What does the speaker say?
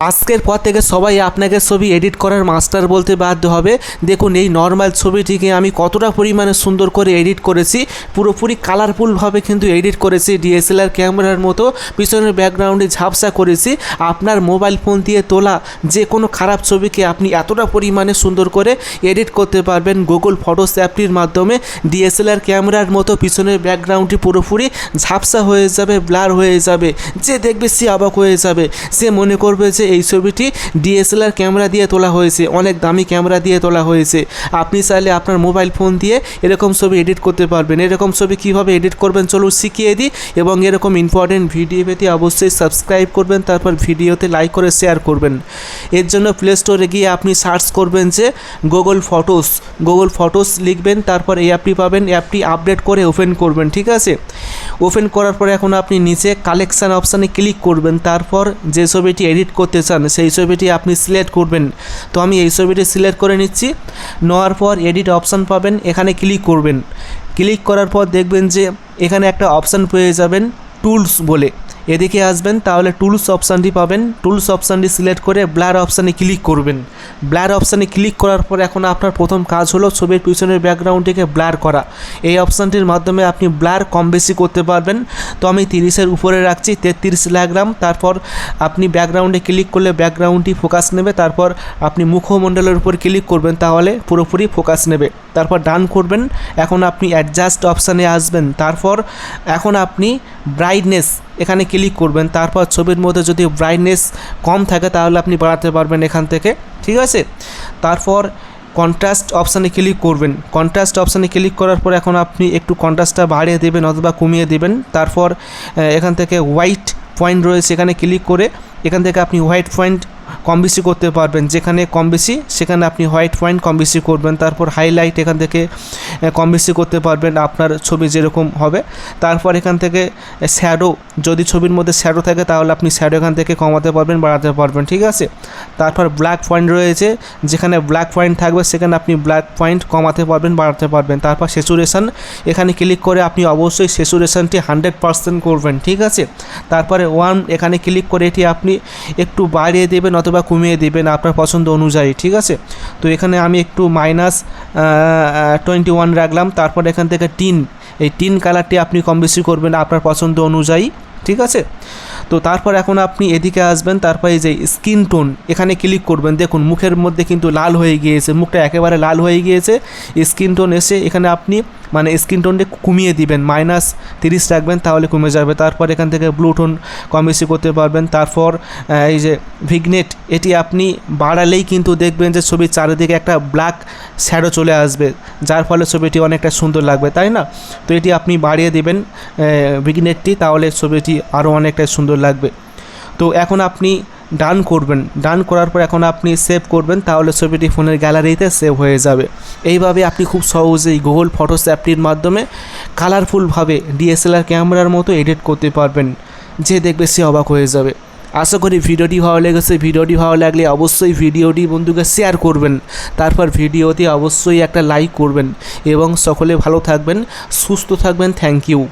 আজকের পর থেকে সবাই আপনাকে ছবি এডিট করার মাস্টার বলতে বাধ্য হবে। দেখুন, এই নর্মাল ছবিটিকে আমি কতটা পরিমাণে সুন্দর করে এডিট করেছি। পুরোপুরি কালারফুলভাবে কিন্তু এডিট করেছি ডিএসএলআর ক্যামেরার মতো। পিছনের ব্যাকগ্রাউন্ডে ঝাপসা করেছি। আপনার মোবাইল ফোন দিয়ে তোলা যে কোনো খারাপ ছবিকে আপনি এতটা পরিমাণে সুন্দর করে এডিট করতে পারবেন গুগল ফটোস অ্যাপটির মাধ্যমে। ডিএসএলআর ক্যামেরার মতো পিছনের ব্যাকগ্রাউন্ডটি পুরোপুরি ঝাপসা হয়ে যাবে ব্লার হয়ে যাবে। যে দেখবে সে অবাক হয়ে যাবে। সে মনে করবে যে এই ছবিটি ডিএসএলআর ক্যামেরা দিয়ে তোলা হয়েছে। অনেক দামি ক্যামেরা দিয়ে তোলা হয়েছে। আপনি চাইলে আপনার মোবাইল ফোন দিয়ে এরকম ছবি এডিট করতে পারবেন। এরকম ছবি কীভাবে এডিট করবেন চলুন শিখিয়ে দিই এবং এরকম ইম্পর্টেন্ট ভিডিও পেতে অবশ্যই সাবস্ক্রাইব করবেন, তারপর ভিডিওতে লাইক করে শেয়ার করবেন। এর জন্য প্লে স্টোরে গিয়ে আপনি সার্চ করবেন যে গুগল ফটোস গুগল ফটোস লিখবেন, তারপর এই অ্যাপটি পাবেন। অ্যাপটি আপডেট করে ওপেন করবেন, ঠিক আছে? ওপেন করার পরে এখন আপনি নিচে কালেকশান অপশানে ক্লিক করবেন। তারপর যে ছবিটি এডিট করতে চান, সেই ছবিটি আপনি সিলেক্ট করবেন। তো আমি এই ছবিটি সিলেক্ট করে নিচ্ছি। নেওয়ার পর এডিট অপশান পাবেন, এখানে ক্লিক করবেন। ক্লিক করার পর দেখবেন যে এখানে একটা অপশান পেয়ে যাবেন টুলস বলে। এদিকে আসবেন, তাহলে টুলস অপশানটি পাবেন। টুলস অপশানটি সিলেক্ট করে ব্লার অপশানে ক্লিক করবেন। ব্লার অপশানে ক্লিক করার পর এখন আপনার প্রথম কাজ হলো ছবির পিছনের ব্যাকগ্রাউন্ডটিকে ব্লার করা। এই অপশানটির মাধ্যমে আপনি ব্লার কম বেশি করতে পারবেন। তো আমি তিরিশের উপরে রাখছি, তেত্রিশ রাখলাম তারপর আপনি ব্যাকগ্রাউন্ডে ক্লিক করলে ব্যাকগ্রাউন্ডটি ফোকাস নেবে। তারপর আপনি মুখমণ্ডলের উপর ক্লিক করবেন, তাহলে পুরোপুরি ফোকাস নেবে। তারপর ডান করবেন, এখন আপনি অ্যাডজাস্ট অপশানে আসবেন। তারপর এখন আপনি ব্রাইটনেস এখানে ক্লিক করবেন, তারপর ছবির মধ্যে যদি ব্রাইটনেস কম থাকে তাহলে আপনি বাড়াতে পারবেন এখান থেকে, ঠিক আছে? তারপর কন্ট্রাস্ট অপশানে ক্লিক করবেন কন্ট্রাস্ট অপশানে ক্লিক করার পর এখন আপনি একটু কন্ট্রাস্টটা বাড়িয়ে দেবেন অথবা কমিয়ে দেবেন, তারপর এখান থেকে হোয়াইট পয়েন্ট রয়েছে, এখানে ক্লিক করে এখান থেকে আপনি হোয়াইট পয়েন্ট কম বেশি করতে পারবেন, যেখানে কম বেশি সেখানে আপনি হোয়াইট পয়েন্ট কম বেশি করবেন, তারপর হাইলাইট এখান থেকে কম বেশি করতে পারবেন, আপনার ছবি যেরকম হবে। তারপর এখান থেকে শ্যাডো যদি ছবির মধ্যে শ্যাডো থাকে, তাহলে আপনি শ্যাডো এখান থেকে কমাতে পারবেন, বাড়াতে পারবেন, ঠিক আছে? তারপর ব্ল্যাক পয়েন্ট রয়েছে, যেখানে ব্ল্যাক পয়েন্ট থাকবে, সেখানে আপনি ব্ল্যাক পয়েন্ট কমাতে পারবেন, বাড়াতে পারবেন। তারপর সেচুরেশন এখানে ক্লিক করে আপনি অবশ্যই সেচুরেশনটি হান্ড্রেড পারসেন্ট করবেন, ঠিক আছে? তারপরে ওয়ান এখানে ক্লিক করে এটি আপনি একটু বাড়িয়ে দেবেন অথবা কমিয়ে দেবেন আপনার পছন্দ অনুযায়ী, ঠিক আছে? তো এখানে আমি একটু মাইনাস টোয়েন্টি ওয়ান রাখলাম, তারপর এখান থেকে টিন, এই টিন কালারটি আপনি কম বেশি করবেন আপনার পছন্দ অনুযায়ী। ঠিক আছে? তো তারপর এখন আপনি এদিকে আসবেন, তারপর এই যে স্কিন টোন এখানে ক্লিক করবেন। দেখুন, মুখের মধ্যে কিন্তু লাল হয়ে গিয়েছে, মুখটা একেবারে লাল হয়ে গিয়েছে। স্কিন টোন এসে এখানে আপনি মানে স্কিন টোনটা কমিয়ে দিবেন মাইনাস তিরিশ রাখবেন, তাহলে কমে যাবে। তারপর এখান থেকে ব্লু টোন কম বেশি করতে পারবেন। তারপর এই যে ভিগনেট এটি আপনি বাড়ালেই কিন্তু দেখবেন যে ছবির চারিদিকে একটা ব্ল্যাক শ্যাডো চলে আসবে, যার ফলে ছবিটি অনেকটা সুন্দর লাগবে, তাই না? তো এটি আপনি বাড়িয়ে দেবেন ভিগনেটটি তাহলে ছবিটি আরও অনেকটা সুন্দর লাগবে। তো এখন আপনি ডান করবেন। ডান করার পর এখন আপনি সেভ করবেন, তাহলে ছবিটি ফোনের গ্যালারিতে সেভ হয়ে যাবে। এইভাবে আপনি খুব সহজেই গুগল ফটোস অ্যাপটির মাধ্যমে কালারফুলভাবে ডিএসএলআর ক্যামেরার মতো এডিট করতে পারবেন। যে দেখবে সে অবাক হয়ে যাবে। আশা করি ভিডিওটি ভালো লেগেছে। ভিডিওটি ভালো লাগলে অবশ্যই ভিডিওটি বন্ধুকে শেয়ার করবেন। তারপর ভিডিওতে অবশ্যই একটা লাইক করবেন। এবং সকলে ভালো থাকবেন, সুস্থ থাকবেন। Thank you